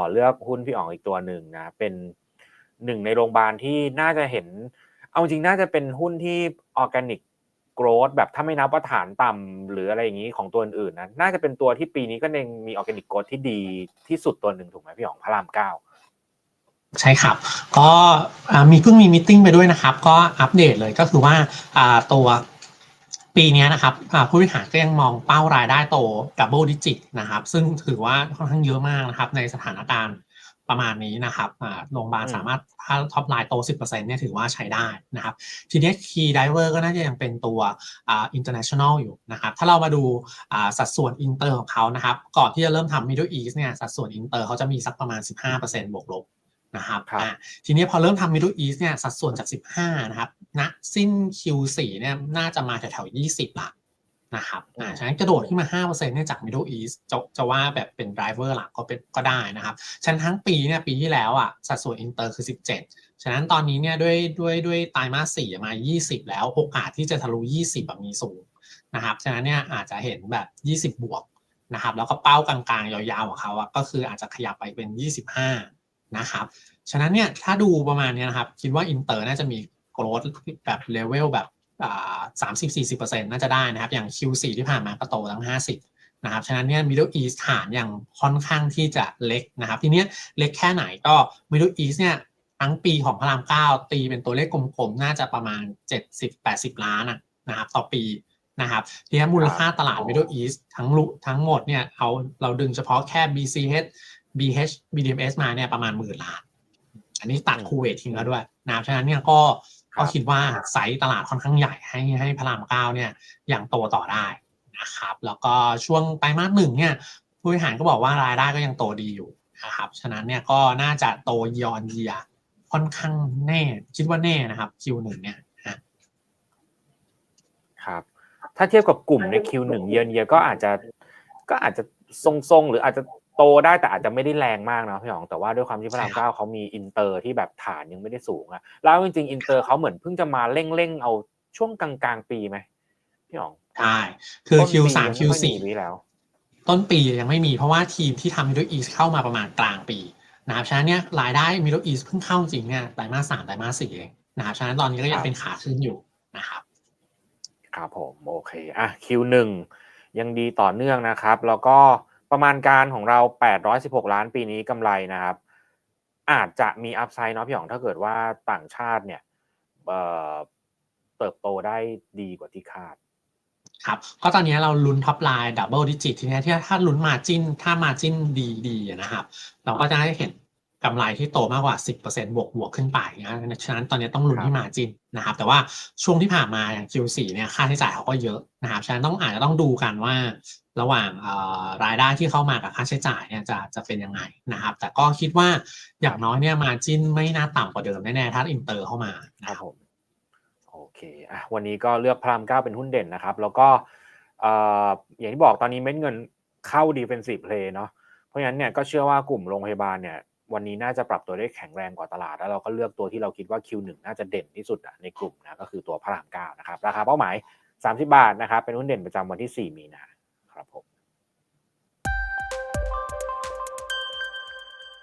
อเลือกหุ้นพี่อ๋องอีกตัวหนึ่งนะ เป็นหนึ่งในโรงพยาบาลที่น่าจะเห็น เอาจริงน่าจะเป็นหุ้นที่ออร์แกนิกโกรดแบบถ้าไม่นับว่าฐานต่ำหรืออะไรอย่างนี้ของตัวอื่นๆนะน่าจะเป็นตัวที่ปีนี้ก็ยังมีออร์แกนิกโกรดที่ดีที่สุดตัวหนึ่งถูกไหมพี่อ๋องพระรามเก้าใช่ครับ ก็มีเพิ่งมีมิ팅ไปด้วยนะครับ ก็อัปเดตเลยก็คือว่าตัว ปีเนี้ยนะครับอ่าผู้บริหารก็ยังมองเป้ารายได้โตดับเบิลดิจิตนะครับ ซึ่งถือว่าค่อนข้างเยอะมากนะครับ ในสถานการณ์ประมาณนี้นะครับอ่าโรงพยาบาลอืมสามารถถ้าท็อปไลน์โต 10%เนี่ยถือว่าใช้ได้นะครับ ทีเนี้คีย์ไดเวอร์ก็น่าจะยังเป็นตัวอ่า international อยู่นะครับ ถ้าเรามาดูอ่าสัดส่วนอินเตอร์ของเขานะครับ ก่อนที่จะเริ่มทำ Middle East เนี่ยสัดส่วนอินเตอร์เขาจะมีสักประมาณ 15%บวกลบนะครับครับอ่าทีนี้พอเริ่มทำ Middle East เนี่ยสัดส่วนจาก 15 นะครับ ณสิ้น Q4 เนี่ยน่าจะมาแถวๆ20ละนะครับอ่าฉะนั้นกระโดดขึ้นมา 5%เนี่ยจาก Middle East จะจะว่าแบบเป็น driver หลักก็เป็นก็ได้นะครับ ฉะนั้นทั้งปีเนี่ยปีที่แล้วอะสัดส่วนอินเตอร์คือ 17 ฉะนั้นตอนนี้เนี่ยด้วยด้วยด้วยไตรมาส4มา 20 แล้วโอกาสที่จะทะลุ 20แบบมีสูงนะครับ ฉะนั้นเนี่ยอาจจะเห็นแบบ 20 บวกนะครับ แล้วก็เป้ากลางๆ ยาวๆของเขาอะก็คืออาจจะขยับไปเป็น 25 นะครับ ฉะนั้นเนี่ยถ้าดูประมาณเนี้ยนะครับ คิดว่าอินเตอร์น่าจะมีโกรดแบบเลเวลแบบอ่าสามสิบสี่สิบเปอร์เซ็นต์น่าจะได้นะครับ อย่าง Q4 ที่ผ่านมาก็โตทั้งห้าสิบนะครับ ฉะนั้นเนี่ย Middle East ฐานยังค่อนข้างที่จะเล็กนะครับ ทีเนี้ยเล็กแค่ไหนก็ Middle East เนี่ยทั้งปีของพระรามเก้าตีเป็นตัวเลขกลมๆ น่าจะประมาณ 70-80 ล้านอะนะครับต่อปีนะครับทีนี้มูลค่าตลาด Middle East ทั้งลุทั้งหมดเนี่ยเอาเราดึงเฉพาะแค่ BCH BH BDMs มาเนี่ยประมาณหมื่นล้าน อันนี้ตัดอืมคูเวททิ้งแล้วด้วยนะครับฉะนั้นเนี่ยก็ครับ ก็คิดว่าไซส์ตลาดค่อนข้างใหญ่ให้ให้พระรามเก้าเนี่ยยังโตต่อได้นะครับ แล้วก็ช่วงไตรมาสหนึ่งเนี่ยผู้บริหารก็บอกว่ารายได้ก็ยังโตดีอยู่นะครับฉะนั้นเนี่ยก็น่าจะโตยอนเยียค่อนข้างแน่ คิดว่าแน่นะครับ Q1 เนี่ยฮะครับ ถ้าเทียบกับกลุ่มใน Q1 เยือนเยียก็อาจจะก็อาจจะทรงๆ หรืออาจจะ โตได้แต่อาจจะไม่ได้แรงมากนะพี่หยองแต่ว่าด้วยความที่พระรามเก้าเขามีอินเตอร์ที่แบบฐานยังไม่ได้สูงอะแล้วจริงๆอินเตอร์เขาเหมือนเพิ่งจะมาเร่งๆเอาช่วงกลางๆปีไหมพี่หยองใช่คือต้นปี Q3 ยังไม่ค่อย Q4 มีแล้ว ต้นปียังไม่มีเพราะว่าทีมที่ทำ Middle East เข้ามาประมาณกลางปีนะครับฉะนั้นเนี่ยรายได้ Middle East เพิ่งเข้าจริงเนี่ยไตรมาสสามไตรมาสสี่เองนะครับฉะนั้นตอนนี้ก็ยังเป็นขาขึ้นอยู่นะครับครับผมโอเคอะ Q1 ยังดีต่อเนื่องนะครับ แล้วก็ ประมาณการของเรา 816 ล้านปีนี้กำไรนะครับ อาจจะมีอัพไซด์เนาะพี่หยองถ้าเกิดว่าต่างชาติเนี่ยเติบโตได้ดีกว่าที่คาดครับก็ตอนนี้เราลุ้นท็อปไลน์ดับเบิลดิจิตทีนี้ที่ถ้าลุ้นมาจินถ้ามาจินดีดีๆนะครับ เราก็จะได้เห็น กำไรที่โตมากกว่า 10%บวกบวกขึ้นไปนะฉะนั้นตอนนี้ต้องลุ้นครับที่มาจินนะครับ แต่ว่าช่วงที่ผ่านมาอย่าง Q4 เนี่ยค่าใช้จ่ายเขาก็เยอะนะครับ ฉะนั้นต้องอาจจะต้องดูกันว่า ระหว่างเอ่อรายได้ที่เข้ามากับค่าใช้จ่ายเนี่ยจะจะเป็นยังไงนะครับ แต่ก็คิดว่าอย่างน้อยเนี่ยมาจินไม่น่าต่ำกว่าเดิมแน่ๆถ้าอินเตอร์เข้ามาคนะรับครับผมโอเคอะวันนี้ก็เลือกพรามเก้าเป็นหุ้นเด่นนะครับ แล้วก็เอ่ออย่างที่บอกตอนนี้เม็ดเงินเข้า defensive play เนาะเพราะฉะนั้นเนี่ยก็เชื่อว่ากลุ่มโรงพยาบาลเนี่ย วันนี้น่าจะปรับตัวได้แข็งแรงกว่าตลาด แล้วเราก็เลือกตัวที่เราคิดว่า Q1 น่าจะเด่นที่สุดในกลุ่มนะก็คือตัวพระรามเก้านะครับราคาเป้าหมาย 30 บาทนะครับเป็นหุ้นเด่นประจำวันที่ 4 มีนาครับผม